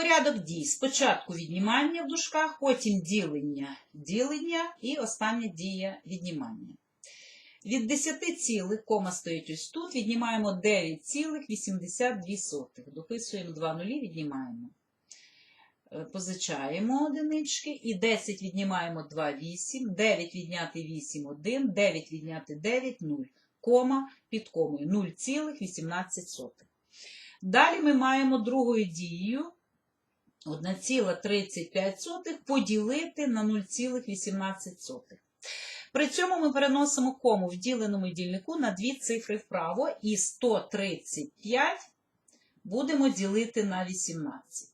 Порядок дій. Спочатку віднімання в дужках, потім ділення, ділення і остання дія віднімання. Від 10 цілих, кома стоїть ось тут, віднімаємо 9,82. Дописуємо 2 нулі, віднімаємо. Е, Позичаємо одинички і 10 віднімаємо 2, 8, 9 відняти 8, 1, 9 відняти 9, 0, кома під комою 0,18. Далі ми маємо другою дією 1,35 поділити на 0,18. При цьому ми переносимо кому в діленому дільнику на дві цифри вправо і 135 будемо ділити на 18.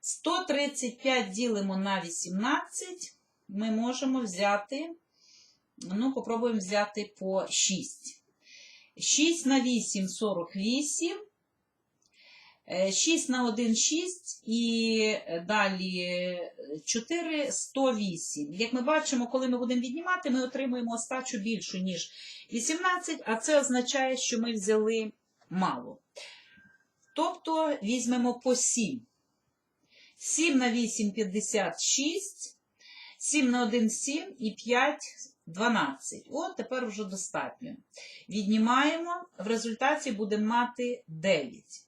135 ділимо на 18, ми можемо взяти, ну, попробуємо взяти по 6. 6 на 8 – 48. 6 на 1 – 6 і далі 4 – 108. Як ми бачимо, коли ми будемо віднімати, ми отримуємо остачу більшу, ніж 18, а це означає, що ми взяли мало. Тобто візьмемо по 7. 7 на 8 – 56, 7 на 1 – 7 і 5 – 12. От тепер вже достатньо. Віднімаємо, в результаті будемо мати 9.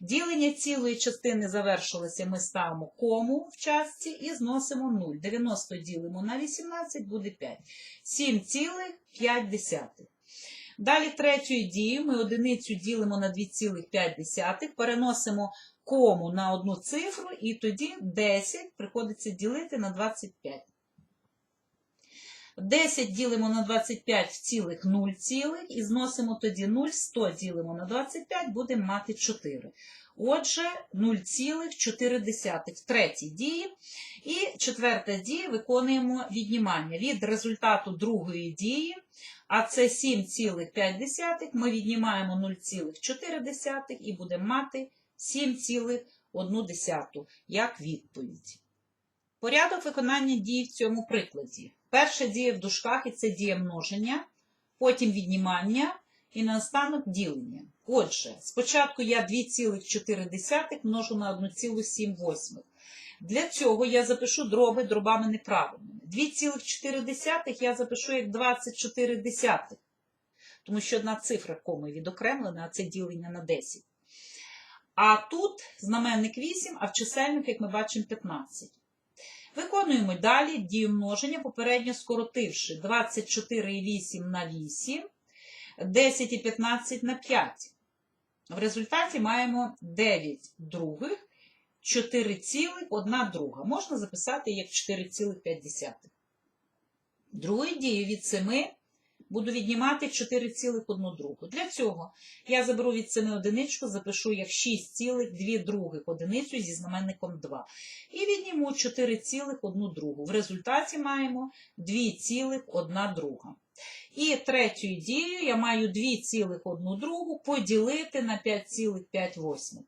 Ділення цілої частини завершилося, ми ставимо кому в частці і зносимо 0. 90 ділимо на 18, буде 5. 7,5. Далі третьою дією ми одиницю ділимо на 2,5, переносимо кому на одну цифру, і тоді 10 приходиться ділити на 25. 10 ділимо на 25 в цілих 0 цілих і зносимо тоді 0, 100 ділимо на 25, будемо мати 4. Отже, 0,4 в третій дії. І четверта дія виконуємо віднімання від результату другої дії, а це 7,5, ми віднімаємо 0,4 і будемо мати 7,1 як відповідь. Порядок виконання дій в цьому прикладі. Перша дія в дужках і це дія множення, потім віднімання і наостанок ділення. Отже, спочатку я 2,4 множу на 1,7. Для цього я запишу дроби дробами неправильними. 2,4 я запишу як 24 десятих, тому що одна цифра коми відокремлена, а це ділення на 10. А тут знаменник 8, а в чисельник, як ми бачимо, 15. Виконуємо далі дію множення, попередньо скоротивши 24,8 на 8, 10 і 15 на 5. В результаті маємо 9 других, 4,1 друга. Можна записати як 4,5. Другою дією від 7 буду віднімати 4,1 другу. Для цього я заберу від 7 одиничку, запишу як 6,2 других одиницю зі знаменником 2. І відніму 4,1 другу. В результаті маємо 2,1 друга. І третьою дією я маю 2,1 другу поділити на 5,5.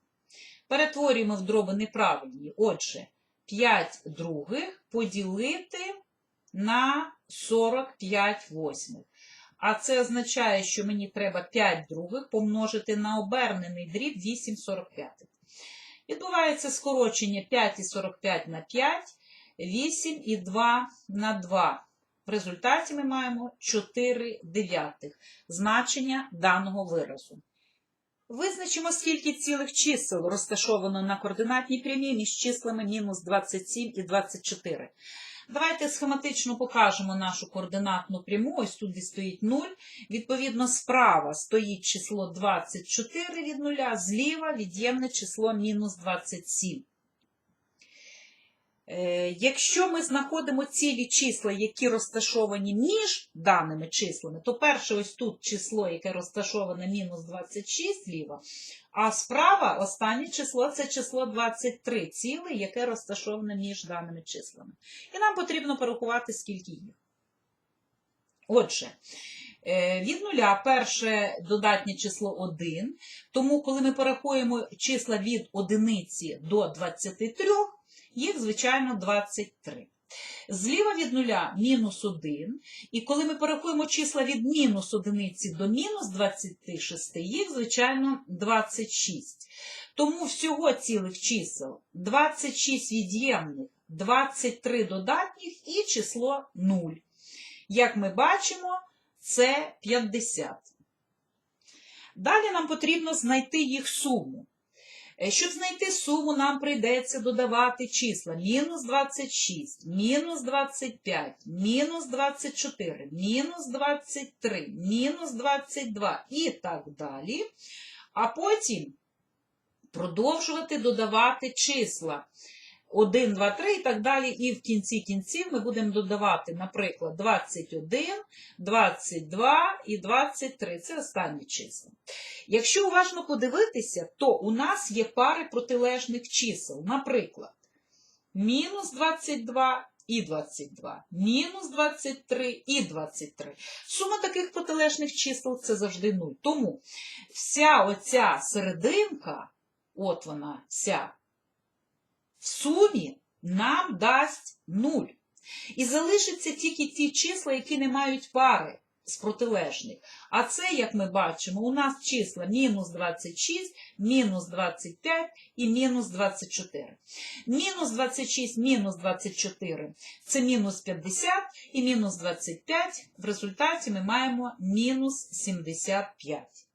Перетворюємо в дроби неправильні. Отже, 5 других поділити на 45 восьмих. А це означає, що мені треба 5 других помножити на обернений дріб 8,45. Відбувається скорочення 5,45 на 5, 8 і 2 на 2. В результаті ми маємо 4 дев'ятих значення даного виразу. Визначимо, скільки цілих чисел розташовано на координатній прямій між числами мінус 27 і 24. Давайте схематично покажемо нашу координатну пряму. Ось тут стоїть 0. Відповідно, справа стоїть число 24 від 0, зліва від'ємне число мінус 27. Е, Якщо ми знаходимо цілі числа, які розташовані між даними числами, то перше ось тут число, яке розташоване мінус 26 зліва, а справа останнє число це число 23, ціле, яке розташоване між даними числами. І нам потрібно порахувати, скільки їх. Отже, е, від нуля перше додатнє число 1, тому коли ми порахуємо числа від 1 до 23, їх, звичайно, 23. Зліва від нуля мінус 1. І коли ми порахуємо числа від мінус одиниці до мінус 26, їх, звичайно, 26. Тому всього цілих чисел 26 від'ємних, 23 додатніх і число 0. Як ми бачимо, це 50. Далі нам потрібно знайти їх суму. Е, Щоб знайти суму, нам прийдеться додавати числа мінус 26, мінус 25, мінус 24, мінус 23, мінус 22 і так далі. А потім продовжувати додавати числа 1, 2, 3 і так далі. І в кінці кінців ми будемо додавати, наприклад, 21, 22 і 23. Це останні числа. Якщо уважно подивитися, то у нас є пари протилежних чисел. Наприклад, мінус 22 і 22, мінус 23 і 23. Сума таких протилежних чисел це завжди 0. Тому вся оця серединка, от вона, вся, в сумі нам дасть 0. І залишаться тільки ті числа, які не мають пари з протилежних. А це, як ми бачимо, у нас числа мінус 26, мінус 25 і мінус 24. Мінус 26, мінус 24 – це мінус 50 і мінус 25. В результаті ми маємо мінус 75.